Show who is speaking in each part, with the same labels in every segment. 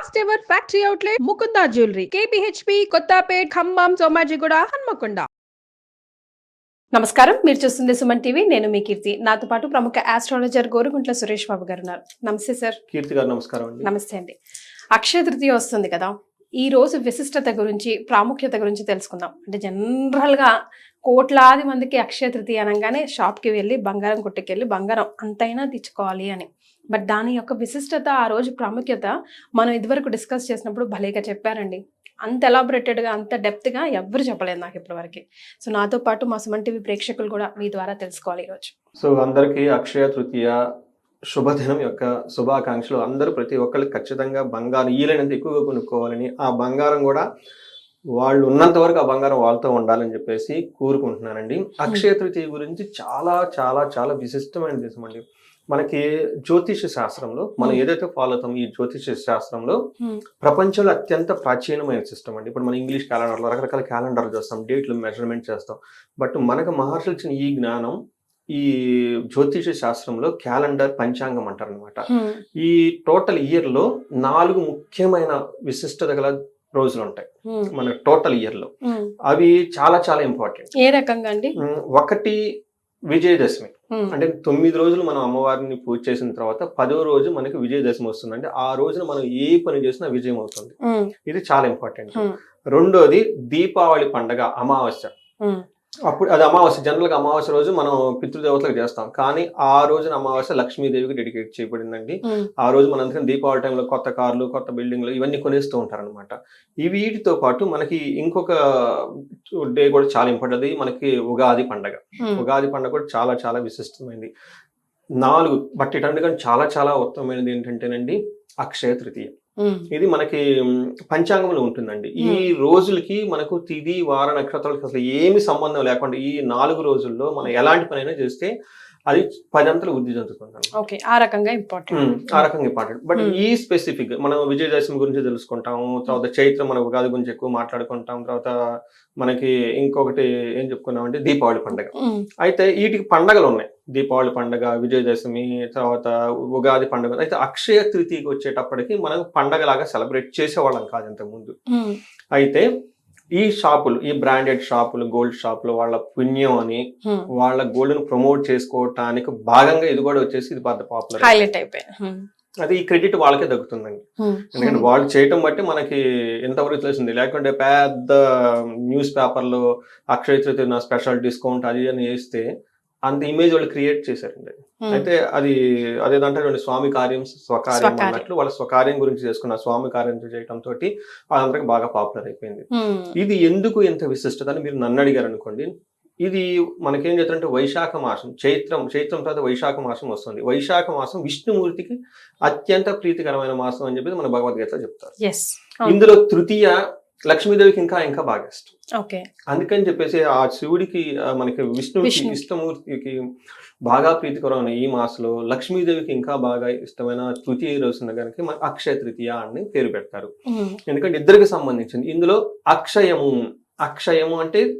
Speaker 1: First ever factory outlet Mukunda jewellery KPHB Kothapet Khammam Somajiguda Hanamkonda నమస్కారం. మీరు చూస్తుంది Suman TV. నేను మీ కీర్తి. నాతో పాటు ప్రముఖ ఆస్ట్రాలజర్ గోరుగుంట్ల సురేష్ బాబు గారు ఉన్నారు. నమస్తే సార్.
Speaker 2: కీర్తి గారు నమస్కారం అండి.
Speaker 1: నమస్తే అండి. అక్షయ తృతీయ వస్తుంది కదా. ఈ రోజు విశిష్టత గురించి ప్రాముఖ్యత గురించి తెలుసుకుందాం. అంటే జనరల్గా కోట్లాది మందికి అక్షయ తృతీయ అనగానే షాప్కి వెళ్ళి బంగారం కొట్టుకెళ్ళి బంగారం అంతైనా తెచ్చుకోవాలి అని. బట్ దాని యొక్క విశిష్టత ఆ రోజు ప్రాముఖ్యత మనం ఇదివరకు డిస్కస్ చేసినప్పుడు భలేగా చెప్పారండి. అంత ఎలాబొరేటెడ్గా అంత డెప్త్గా ఎవ్వరు చెప్పలేదు నాకు ఇప్పటివరకు. సో నాతో పాటు మా సుమన్ టీవీ ప్రేక్షకులు కూడా మీ ద్వారా తెలుసుకోవాలి ఈరోజు.
Speaker 2: సో అందరికీ అక్షయ తృతీయ శుభదినం యొక్క శుభాకాంక్షలు. అందరూ ప్రతి ఒక్కరికి ఖచ్చితంగా బంగారం ఈలైనంత ఎక్కువగా కొనుక్కోవాలని ఆ బంగారం కూడా వాళ్ళు ఉన్నంత వరకు ఆ బంగారం వాళ్ళతో ఉండాలని చెప్పేసి కోరుకుంటున్నానండి. అక్షయ తృతీయ గురించి చాలా చాలా చాలా విశిష్టమైన దేశం అండి మనకి జ్యోతిష శాస్త్రంలో మనం
Speaker 1: Hmm.
Speaker 2: ఏదైతే ఫాలో అవుతాం ఈ జ్యోతిష శాస్త్రంలో
Speaker 1: Hmm.
Speaker 2: ప్రపంచంలో అత్యంత ప్రాచీనమైన సిస్టమ్ అండి ఇప్పుడు మన ఇంగ్లీష్ క్యాలెండర్లో రకరకాల క్యాలెండర్ చేస్తాం డేట్లు మెజర్మెంట్ చేస్తాం బట్ మనకు మహర్షులు ఇచ్చిన ఈ జ్ఞానం ఈ జ్యోతిష శాస్త్రంలో క్యాలెండర్ పంచాంగం అంటారు అనమాట
Speaker 1: హ్మ్.
Speaker 2: ఈ టోటల్ ఇయర్లో నాలుగు ముఖ్యమైన విశిష్టత గల రోజులు ఉంటాయి. మన టోటల్
Speaker 1: ఇయర్లో.
Speaker 2: అవి చాలా చాలా ఇంపార్టెంట్
Speaker 1: ఏ రకంగా అండి
Speaker 2: ఒకటి విజయదశమి. అంటే తొమ్మిది రోజులు మనం అమ్మవారిని పూజ చేసిన తర్వాత పదో రోజు మనకి విజయదశమి వస్తుంది అంటే ఆ రోజున మనం ఏ పని చేసినా విజయం అవుతుంది. ఇది చాలా ఇంపార్టెంట్. రెండోది దీపావళి పండగ అమావాస్య. అప్పుడు అది అమావాస్య జనరల్గా అమావాస్య రోజు మనం పితృదేవతలకు చేస్తాం కానీ ఆ రోజున అమావాస్య లక్ష్మీదేవికి డెడికేట్ చేయబడిందండి. ఆ రోజు మన అందుకని దీపావళి టైంలో కొత్త కార్లు కొత్త బిల్డింగ్లు ఇవన్నీ కొనేస్తూ ఉంటారనమాట ఈ వీటితో పాటు మనకి ఇంకొక డే కూడా చాలా ఇంపార్టెంట్ అది మనకి ఉగాది పండగ. ఉగాది పండగ కూడా చాలా చాలా విశిష్టమైనది నాలుగు బట్ ఇటందుకని చాలా చాలా ఉత్తమమైనది ఏంటంటేనండి అక్షయ తృతీయ. ఇది మనకి పంచాంగంలో ఉంటుందండి. ఈ రోజులకి మనకు తిది వార నక్షత్రాలకు అసలు ఏమి సంబంధం లేకుండా ఈ నాలుగు రోజుల్లో మనం ఎలాంటి పనైనా చేస్తే అది పదంతలు వృద్ధి చెందుతుంది
Speaker 1: ఓకే ఆ రకంగా ఇంపార్టెంట్
Speaker 2: ఆ రకంగా ఇంపార్టెంట్ బట్. ఈ స్పెసిఫిక్ మనం విజయదశమి గురించి తెలుసుకుంటాము తర్వాత చైత్రం మన ఉగాది గురించి ఎక్కువ మాట్లాడుకుంటాం తర్వాత మనకి ఇంకొకటి ఏం చెప్పుకున్నాం అంటే దీపావళి పండుగ. అయితే వీటికి పండగలు ఉన్నాయి. దీపావళి పండగ విజయదశమి తర్వాత ఉగాది పండుగ. అయితే అక్షయ తృతీయకి వచ్చేటప్పటికి మనం పండగలాగా సెలబ్రేట్ చేసేవాళ్ళం కాదు ఇంతకు ముందు అయితే ఈ షాపులు ఈ బ్రాండెడ్ షాపులు గోల్డ్ షాపులు వాళ్ళ పుణ్యం అని వాళ్ళ గోల్డ్ను ప్రమోట్ చేసుకోవటానికి భాగంగా ఇది కూడా వచ్చేసి ఇది పెద్ద పాపులర్
Speaker 1: హైలైట్ అయిపోయాయి.
Speaker 2: అది ఈ క్రెడిట్ వాళ్ళకే దక్కుతుందండి. ఎందుకంటే వాళ్ళు చేయటం బట్టి మనకి ఎంతవరకు తెలిసింది. లేకుంటే పెద్ద న్యూస్ పేపర్లో అక్షయ తృతీయ స్పెషల్ డిస్కౌంట్ అది అని వేస్తే అంత ఇమేజ్ వాళ్ళు క్రియేట్ చేశారండి. అయితే అది అదేదంటే స్వామి కార్యం స్వకార్యం. అన్నట్లు వాళ్ళ స్వకార్యం గురించి చేసుకున్న స్వామి కార్యం చేయటం తోటి వాళ్ళందరికి బాగా పాపులర్ అయిపోయింది. ఇది ఎందుకు ఇంత విశిష్టత అని మీరు నన్ను అడిగారు అనుకోండి ఇది మనకేం చెప్తారంటే వైశాఖ మాసం చైత్రం చైత్రం తర్వాత వైశాఖ మాసం వస్తుంది. వైశాఖ మాసం విష్ణుమూర్తికి అత్యంత ప్రీతికరమైన మాసం అని చెప్పి మన భగవద్గీత చెప్తారు. ఇందులో తృతీయ లక్ష్మీదేవికి ఇంకా ఇంకా బాగా ఇష్టం.
Speaker 1: ఓకే.
Speaker 2: అందుకని చెప్పేసి ఆ శివుడికి ఆ మనకి విష్ణువుకి
Speaker 1: విష్ణువుకి.
Speaker 2: ఇష్టమూర్తికి బాగా ప్రీతికరమైన ఈ మాసంలో లక్ష్మీదేవికి ఇంకా బాగా ఇష్టమైన తృతీయ రోజున కనుక మన అక్షయ తృతీయ అని పేరు పెడతారు. ఎందుకంటే ఇద్దరికి సంబంధించింది. ఇందులో అక్షయము అక్షయము అంటే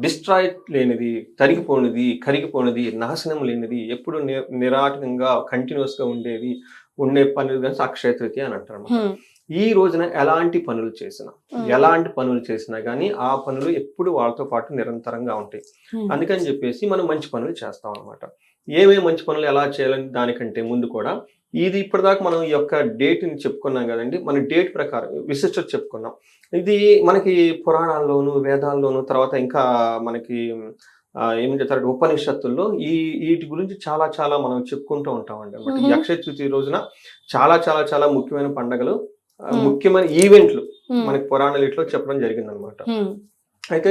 Speaker 2: డిస్ట్రాయ్ లేనిది తరిగిపోనిది కరిగిపోనిది నాశనం లేనిది ఎప్పుడు ని- నిరాటకంగా కంటిన్యూస్గా ఉండేది ఉండే పనులు కానీ అక్షయ తృతీయ అని అంటారు అన్నమాట. ఈ రోజున ఎలాంటి పనులు చేసినా ఎలాంటి పనులు చేసినా కానీ ఆ పనులు ఎప్పుడు వాళ్ళతో పాటు నిరంతరంగా ఉంటాయి. అందుకని చెప్పేసి మనం మంచి పనులు చేస్తాం అనమాట ఏమేమి మంచి పనులు ఎలా చేయాలని దానికంటే ముందు కూడా ఇది ఇప్పటిదాకా మనం ఈ యొక్క డేట్ని చెప్పుకున్నాం కదండి. మన డేట్ ప్రకారం విశిష్టత చెప్పుకున్నాం. ఇది మనకి పురాణాల్లోను వేదాల్లోను తర్వాత ఇంకా మనకి ఆ, ఏం చెప్తారు ఉపనిషత్తుల్లో ఈ వీటి గురించి చాలా చాలా మనం చెప్పుకుంటూ ఉంటామండి అనమాట. అక్షయ తృతీయ రోజున చాలా చాలా చాలా ముఖ్యమైన పండగలు. ముఖ్యమైన ఈవెంట్లు మనకి పురాణాలు ఇట్లో చెప్పడం జరిగింది అనమాట అయితే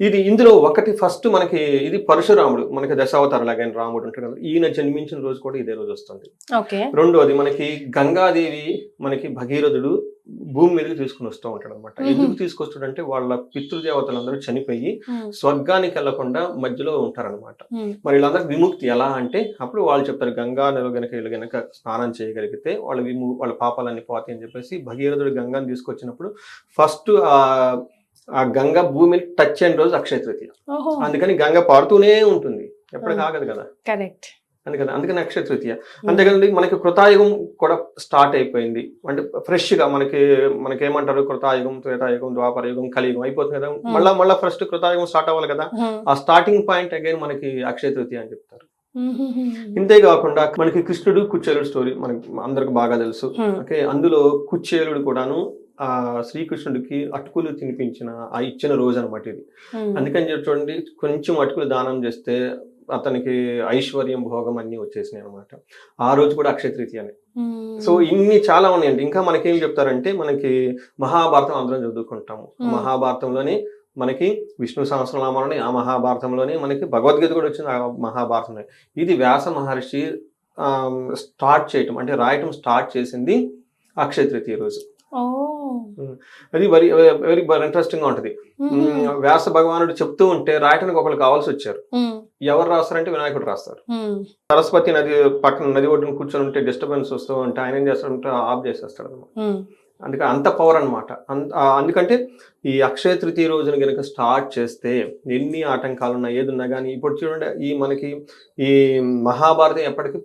Speaker 2: ఇది ఇందులో ఒకటి ఫస్ట్ మనకి ఇది పరశురాముడు మనకి దశావతార లాగైన రాముడు ఉంటాడు కదా ఈయన జన్మించిన రోజు కూడా ఇదే రోజు వస్తుంది. రెండోది మనకి గంగాదేవి మనకి భగీరథుడు భూమి మీదకి తీసుకుని వస్తూ ఉంటాడు అనమాట. ఎందుకు తీసుకొస్తాడంటే వాళ్ళ పితృదేవతలందరూ చనిపోయి స్వర్గానికి వెళ్ళకుండా మధ్యలో ఉంటారనమాట మరి వీళ్ళందరికి విముక్తి ఎలా అంటే అప్పుడు వాళ్ళు చెప్తారు గంగా నది గనక వీళ్ళు గనక స్నానం చేయగలిగితే వాళ్ళ విము వాళ్ళ పాపాలన్నీ పోతాయి అని చెప్పేసి భగీరథుడు గంగాని తీసుకొచ్చినప్పుడు ఫస్ట్ ఆ ఆ గంగ భూమిని టచ్ అయిన రోజు అక్షయ తృతీయ. అందుకని గంగ పారుతూనే ఉంటుంది. ఎప్పటికీ ఆగదు కదా.
Speaker 1: కరెక్ట్.
Speaker 2: అందుకని అందుకని అక్షయ తృతీయ అంతేకాదండి మనకి కృతాయుగం కూడా స్టార్ట్ అయిపోయింది. అంటే ఫ్రెష్గా మనకి మనకి ఏమంటారు కృతాయుగం త్రేతాయుగం ద్వాపరయుగం కలియుగం అయిపోతుంది కదా. మళ్ళా మళ్ళీ ఫస్ట్ కృతాయుగం స్టార్ట్ అవ్వాలి కదా. ఆ స్టార్టింగ్ పాయింట్ అగైన్ మనకి అక్షయ తృతీయ అని చెప్తారు. ఇంతే కాకుండా మనకి కృష్ణుడు కుచ్చేలుడు స్టోరీ మనకి అందరికి బాగా తెలుసు. ఓకే అందులో కుచ్చేలుడు కూడాను ఆ శ్రీకృష్ణుడికి అటుకులు తినిపించిన ఆ ఇచ్చిన రోజు అనమాట ఇది. అందుకని చెప్పి చూడండి కొంచెం అటుకులు దానం చేస్తే అతనికి ఐశ్వర్యం భోగం అన్ని వచ్చేసినాయి అనమాట ఆ రోజు కూడా అక్షయ తృతీయ అని
Speaker 1: ఉమ్.
Speaker 2: సో ఇన్ని చాలా ఉన్నాయండి ఇంకా మనకేం చెప్తారంటే మనకి మహాభారతం అందరం చదువుకుంటాము. మహాభారతంలోనే మనకి విష్ణు సహస్రనామాలని ఆ మహాభారతంలోనే మనకి భగవద్గీత కూడా వచ్చింది ఆ మహాభారతంలో ఇది వ్యాస మహర్షి స్టార్ట్ చేయటం అంటే రాయటం స్టార్ట్ చేసింది అక్షయ తృతీయ రోజు. అది వెరీ వెరీ ఇంట్రెస్టింగ్గా ఉంటది. వ్యాస భగవానుడు చెప్తూ ఉంటే రాయటానికి ఒకళ్ళు కావాల్సి వచ్చారు. ఎవరు రాస్తారంటే వినాయకుడు రాస్తారు. సరస్వతి నది పక్కన నది ఒడ్డున కూర్చొని ఉంటే డిస్టర్బెన్స్ వస్తూ ఉంటే ఆయన ఏం చేస్తాడంటే ఆఫ్ చేసేస్తాడు. అందుకే అంత పవర్ అనమాట అందుకంటే ఈ అక్షయ తృతీయ రోజున గనుక స్టార్ట్ చేస్తే ఎన్ని ఆటంకాలు ఉన్నా ఏది ఉన్నా కానీ ఇప్పుడు చూడండి ఈ మనకి ఈ మహాభారతం ఎప్పటికీ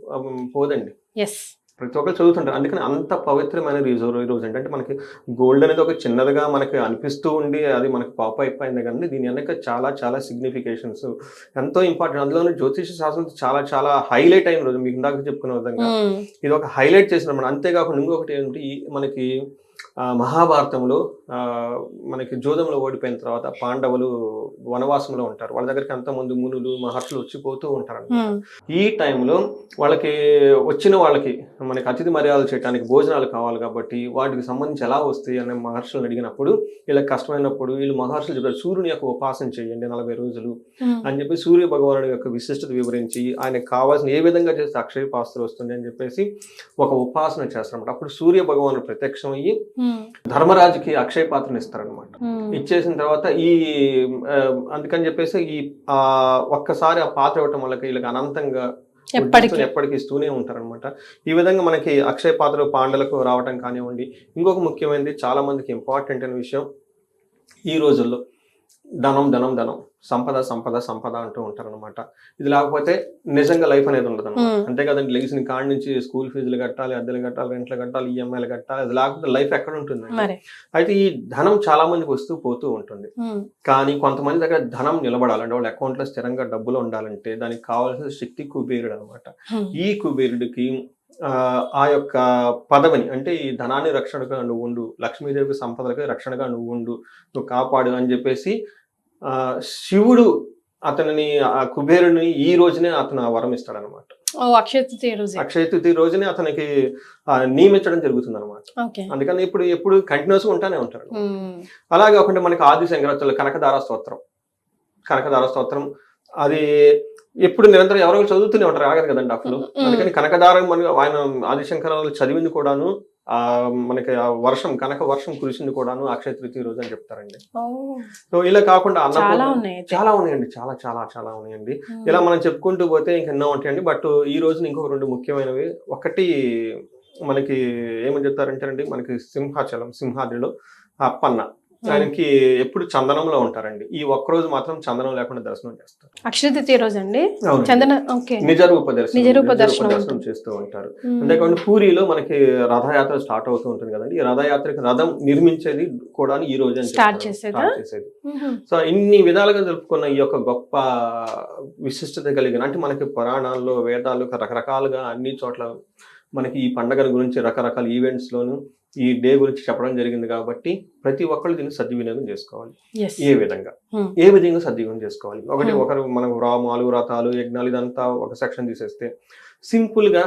Speaker 2: పోదండి.
Speaker 1: ఎస్
Speaker 2: ప్రతి ఒక్కరు చదువుతుంటారు. అందుకని అంత పవిత్రమైన రోజు ఈ రోజు అంటే మనకి గోల్డ్ అనేది ఒక చిన్నదిగా మనకి అనిపిస్తూ ఉండి అది మనకి పాప అయిపోయింది కానీ దీని వెనక చాలా చాలా సిగ్నిఫికేషన్స్ ఎంతో ఇంపార్టెంట్ అందులోనే జ్యోతిష శాస్త్రం చాలా చాలా హైలైట్ అయిన రోజు. మీకు ఇందాక చెప్పుకున్న విధంగా ఇది ఒక హైలైట్ చేసిన మనం అంతేకాకుండా ఇంకొకటి ఏంటి మనకి మహాభారతంలో ఆ, మనకి జోదంలో ఓడిపోయిన తర్వాత పాండవులు వనవాసంలో ఉంటారు. వాళ్ళ దగ్గరికి అంతమంది మునులు మహర్షులు వచ్చిపోతూ ఉంటారు ఈ టైంలో వాళ్ళకి వచ్చిన వాళ్ళకి మనకి అతిథి మర్యాదలు చేయడానికి భోజనాలు కావాలి కాబట్టి వాటికి సంబంధించి ఎలా వస్తాయి అనే మహర్షులను అడిగినప్పుడు వీళ్ళకి కష్టమైనప్పుడు వీళ్ళు మహర్షులు చెప్పారు సూర్యుని యొక్క ఉపాసన చేయండి నలభై రోజులు. అని చెప్పి సూర్య భగవానుడి యొక్క విశిష్టత వివరించి ఆయనకు కావాల్సిన ఏ విధంగా చేస్తే అక్షయ పాస్త్ర వస్తుంది అని చెప్పేసి ఒక ఉపాసన చేస్తారన్నమాట. అప్పుడు సూర్య భగవానుడు ప్రత్యక్షం అయ్యి
Speaker 1: ఉమ్,
Speaker 2: ధర్మరాజుకి అక్షయ పాత్రను ఇస్తారనమాట. ఇచ్చేసిన తర్వాత ఈ అందుకని చెప్పేసి ఈ ఆ ఒక్కసారి ఆ పాత్ర ఇవ్వటం వాళ్ళకి వీళ్ళకి అనంతంగా
Speaker 1: ఎప్పటికీ?
Speaker 2: ఎప్పటికీ ఇస్తూనే ఉంటారనమాట ఈ విధంగా మనకి అక్షయ పాత్ర పాండలకు రావటం కానివ్వండి ఇంకొక ముఖ్యమైనది చాలా మందికి ఇంపార్టెంట్ అయిన విషయం ఈ రోజుల్లో ధనం ధనం ధనం. సంపద సంపద సంపద అంటూ ఉంటారనమాట ఇది లేకపోతే నిజంగా లైఫ్ అనేది ఉండదు
Speaker 1: Hmm.
Speaker 2: అంతే కదండి లెగిసిన కాడి నుంచి స్కూల్ ఫీజులు కట్టాలి అద్దెలు కట్టాలి రెంట్లు కట్టాలి ఈఎంఐలు కట్టాలి అది లేకపోతే లైఫ్ ఎక్కడ ఉంటుంది అయితే ఈ ధనం చాలా మందికి వస్తూ పోతూ ఉంటుంది. కానీ కొంతమంది దగ్గర ధనం నిలబడాలంటే వాళ్ళ అకౌంట్లో స్థిరంగా డబ్బులు ఉండాలంటే దానికి కావాల్సిన శక్తి కుబేరుడు అనమాట ఈ కుబేరుడికి ఆ, ఆ యొక్క పదవిని అంటే ఈ ధనాన్ని రక్షణగా నువ్వు ఉండు లక్ష్మీదేవి సంపదలకి రక్షణగా నువ్వు ఉండు నువ్వు కాపాడు అని చెప్పేసి శివుడు అతనిని ఆ కుబేరుని ఈ రోజునే అతను ఆ వరం ఇస్తాడనమాట.
Speaker 1: ఓ అక్షయ తృతీయ రోజే.
Speaker 2: అక్షయ తృతీయ రోజునే అతనికి నియమించడం జరుగుతుంది అనమాట అందుకని ఇప్పుడు ఎప్పుడు కంటిన్యూస్గా ఉంటానే ఉంటారు
Speaker 1: ఉమ్,
Speaker 2: అలాగే కాకుండా మనకి ఆది శంకరాచార్యులు కనకదార స్తోత్రం. కనకదార స్తోత్రం అది ఎప్పుడు నిరంతరం ఎవరో చదువుతూనే ఉంటారు ఆగదు కదండి
Speaker 1: మ్మ్.
Speaker 2: అందుకని కనకదారం మన ఆయన ఆదిశంకరాలు చదివింది కూడాను మనకి ఆ వర్షం కనక వర్షం కురిసింది కూడాను అక్షయ తృతీయ రోజు అని చెప్తారండి. సో ఇలా కాకుండా
Speaker 1: అయితే.
Speaker 2: చాలా ఉన్నాయండి. చాలా చాలా చాలా ఉన్నాయండి. ఇలా మనం చెప్పుకుంటూ పోతే ఇంకా ఎన్నో ఉంటాయండి. బట్ ఈ రోజున ఇంకొక రెండు ముఖ్యమైనవి. ఒకటి మనకి ఏమని చెప్తారంటే అండి మనకి సింహాచలం సింహాద్రిలో అప్పన్న ఆయనకి ఎప్పుడు చందనంలో ఉంటారండి. ఈ ఒక్క రోజు మాత్రం చందనం లేకుండా దర్శనం చేస్తారు.
Speaker 1: అక్షయ తృతీయ రోజు అండి
Speaker 2: అవునండి.
Speaker 1: చందన ఓకే.
Speaker 2: నిజ రూప దర్శనం
Speaker 1: దర్శనం
Speaker 2: చేస్తూ ఉంటారు.
Speaker 1: ఉమ్,
Speaker 2: అంతేకాకుండా పూరిలో మనకి రథయాత్ర స్టార్ట్ అవుతూ ఉంటుంది కదండి. ఈ రథయాత్రకి రథం నిర్మించేది కూడా ఈ రోజు చెప్తారు.
Speaker 1: చేసేదా? ఉహు,
Speaker 2: సో ఇన్ని విధాలుగా జరుపుకున్న ఈ యొక్క గొప్ప విశిష్టత కలిగిన అంటే మనకి పురాణాల్లో వేదాలు రకరకాలుగా అన్ని చోట్ల మనకి ఈ పండగల గురించి రకరకాల ఈవెంట్స్ లోను ఈ డే గురించి చెప్పడం జరిగింది కాబట్టి ప్రతి ఒక్కళ్ళు దీన్ని సద్వినియోగం చేసుకోవాలి. ఏ విధంగా
Speaker 1: Hmm.
Speaker 2: ఏ విధంగా సద్వినియోగం చేసుకోవాలి ఒకటి
Speaker 1: Hmm.
Speaker 2: ఒకరు మనం రామాలు వ్రతాలు యజ్ఞాలు ఇదంతా ఒక సెక్షన్ తీసేస్తే సింపుల్గా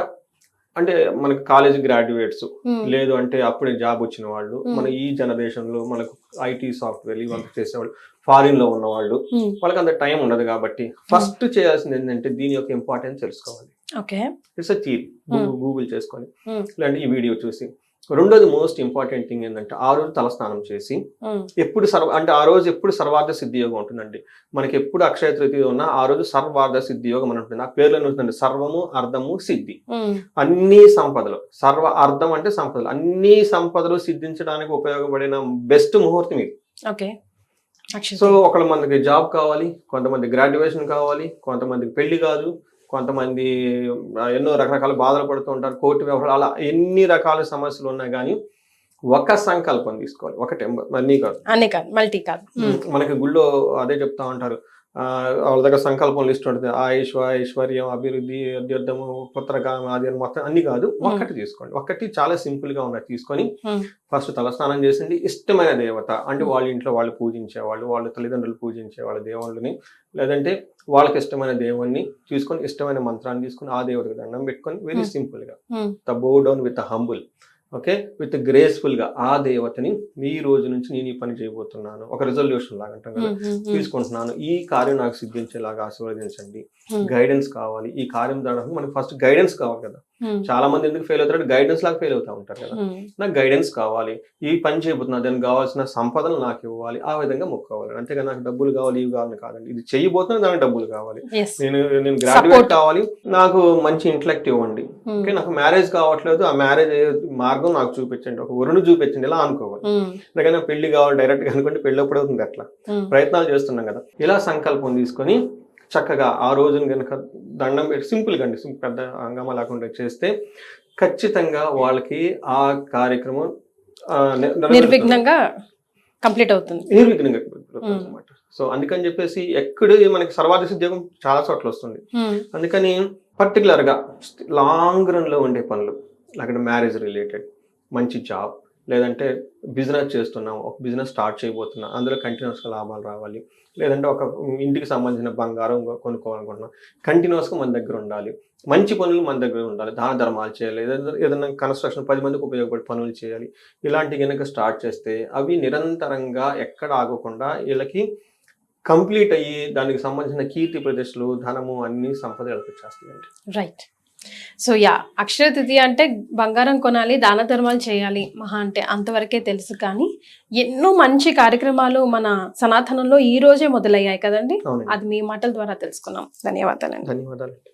Speaker 2: అంటే మనకి కాలేజ్ గ్రాడ్యుయేట్స్
Speaker 1: ఉమ్,
Speaker 2: లేదు అంటే అప్పుడే జాబ్ వచ్చిన వాళ్ళు
Speaker 1: Hmm.
Speaker 2: మన ఈ జనరేషన్లో మనకు ఐటీ సాఫ్ట్వేర్ ఇవంతా చేసేవాళ్ళు ఫారిన్లో ఉన్న వాళ్ళు వాళ్ళకి అంత టైం ఉండదు కాబట్టి ఫస్ట్ చేయాల్సింది ఏంటంటే దీని యొక్క ఇంపార్టెన్స్ తెలుసుకోవాలి
Speaker 1: ఓకే
Speaker 2: ఇట్స్ థీరీ గూగుల్ చేసుకొని
Speaker 1: Hmm.
Speaker 2: లేదంటే ఈ వీడియో చూసి రెండోది మోస్ట్ ఇంపార్టెంట్ థింగ్ ఏంటంటే ఆ రోజు తలస్నానం చేసి ఎప్పుడు సర్వ అంటే ఆ రోజు ఎప్పుడు సర్వార్థ సిద్ధి యోగం ఉంటుందండి. మనకి ఎప్పుడు అక్షయ తృతీయ ఉన్నా ఆ రోజు సర్వార్థ సిద్ధి యోగం అని ఉంటుంది. ఆ పేర్లో ఉంటుందండి సర్వము అర్థము సిద్ధి. అన్ని సంపదలు. సర్వ అర్థం అంటే సంపదలు. అన్ని సంపదలు సిద్ధించడానికి ఉపయోగపడిన బెస్ట్ ముహూర్తం ఇది.
Speaker 1: ఓకే.
Speaker 2: సో ఒకళ్ళ మందికి జాబ్ కావాలి కొంతమంది గ్రాడ్యుయేషన్ కావాలి కొంతమందికి పెళ్ళి కాదు కొంతమంది ఎన్నో రకరకాల బాధలు పడుతూ ఉంటారు కోర్టు వ్యవహారాలు అలా ఎన్ని రకాల సమస్యలు ఉన్నా కానీ ఒక సంకల్పం తీసుకోవాలి ఒకటే అన్నీ కాదు
Speaker 1: అనే కాదు మల్టీ కాదు.
Speaker 2: మనకి గుళ్ళో అదే చెప్తా ఉంటారు వాళ్ళ దగ్గర సంకల్పం లిస్ట్ ఉంటుంది. ఆయుష్ ఐశ్వర్యం అభివృద్ధి అభ్యర్థము పుత్రకామ అది అని మొత్తం అన్ని కాదు. ఒక్కటి తీసుకోండి. ఒక్కటి చాలా సింపుల్గా ఉన్నది. తీసుకొని. ఫస్ట్ తలస్నానం చేసింది. ఇష్టమైన దేవత అంటే వాళ్ళ ఇంట్లో వాళ్ళు పూజించే వాళ్ళు వాళ్ళ తల్లిదండ్రులు పూజించే వాళ్ళ దేవుళ్ళని లేదంటే వాళ్ళకి ఇష్టమైన దేవుణ్ణి తీసుకొని ఇష్టమైన మంత్రాన్ని తీసుకొని ఆ దేవుడికి దండం పెట్టుకొని వెరీ.
Speaker 1: సింపుల్గా.
Speaker 2: The bow down with humble okay with గ్రేస్ఫుల్గా ఆ దేవతని ఈ రోజు నుంచి నేను ఈ పని చేయబోతున్నాను ఒక రిజల్యూషన్ లాగా అంటాం కదా. తీసుకుంటున్నాను ఈ కార్యం నాకు సిద్ధించేలాగా ఆశీర్వదించండి. గైడెన్స్ కావాలి ఈ కార్యం దానికి మనకి ఫస్ట్ గైడెన్స్ కావాలి కదా. చాలా మంది ఎందుకు ఫెయిల్ అవుతారు గైడెన్స్ లాగా ఫెయిల్ అవుతా ఉంటారు కదా
Speaker 1: ఉమ్.
Speaker 2: నాకు గైడెన్స్ కావాలి ఈ పని చేయబోతున్నా దానికి కావాల్సిన సంపదలు నాకు ఇవ్వాలి ఆ విధంగా మొక్కోవాలి అంతేగా నాకు డబ్బులు కావాలి ఇవి కావాలని కాదండి ఇది చేయబోతున్నా దానికి డబ్బులు కావాలి. నేను నేను. గ్రాడ్యుయేట్ కావాలి నాకు మంచి ఇంటలెక్ట్ ఇవ్వండి. ఓకే నాకు మ్యారేజ్ కావట్లేదు ఆ మ్యారేజ్ మార్గం నాకు చూపించండి ఒక వరుణు చూపించండి ఇలా అనుకోవాలి
Speaker 1: ఉమ్.
Speaker 2: ఎందుకైనా పెళ్ళి కావాలి డైరెక్ట్గా అనుకుంటే పెళ్ళి ఎప్పుడు అవుతుంది అట్లా. ప్రయత్నాలు చేస్తున్నాం కదా ఇలా సంకల్పం తీసుకొని చక్కగా ఆ రోజున కనుక దండం పెట్టి సింపుల్గా అండి sim- పెద్ద హంగామా లేకుండా చేస్తే ఖచ్చితంగా వాళ్ళకి ఆ కార్యక్రమం.
Speaker 1: నిర్విఘ్నంగా కంప్లీట్ అవుతుంది
Speaker 2: నిర్విఘ్నంగా. అనమాట సో అందుకని చెప్పేసి ఎక్కడ మనకి సర్వాధిక ఉద్యోగం చాలా చోట్ల వస్తుంది. అందుకని పర్టికులర్గా లాంగ్ రన్లో ఉండే పనులు అక్కడ మ్యారేజ్ రిలేటెడ్ మంచి జాబ్ లేదంటే బిజినెస్ చేస్తున్నాం ఒక బిజినెస్ స్టార్ట్ చేయబోతున్నాం అందులో కంటిన్యూస్గా లాభాలు రావాలి. లేదంటే ఒక ఇంటికి సంబంధించిన బంగారం కొనుక్కోవాలనుకుంటున్నాం కంటిన్యూస్గా మన దగ్గర ఉండాలి. మంచి పనులు మన దగ్గర ఉండాలి. దాన ధర్మాలు చేయాలి. ఏదైనా కన్స్ట్రక్షన్ పది మందికి ఉపయోగపడే పనులు చేయాలి. ఇలాంటి కనుక స్టార్ట్ చేస్తే అవి నిరంతరంగా ఎక్కడ ఆగకుండా వీళ్ళకి కంప్లీట్ అయ్యి దానికి సంబంధించిన కీర్తి ప్రతిష్టలు ధనము అన్ని సంపద చేస్తాయండి
Speaker 1: రైట్ సో యా అక్షయ తిథి అంటే బంగారం కొనాలి దాన ధర్మాలు చేయాలి మహా అంటే అంతవరకే తెలుసు కానీ ఎన్నో మంచి కార్యక్రమాలు మన సనాతనంలో ఈ రోజే మొదలయ్యాయి కదండి? అది మీ మాటల ద్వారా తెలుసుకున్నాం. ధన్యవాదాలండి.
Speaker 2: ధన్యవాదాలు.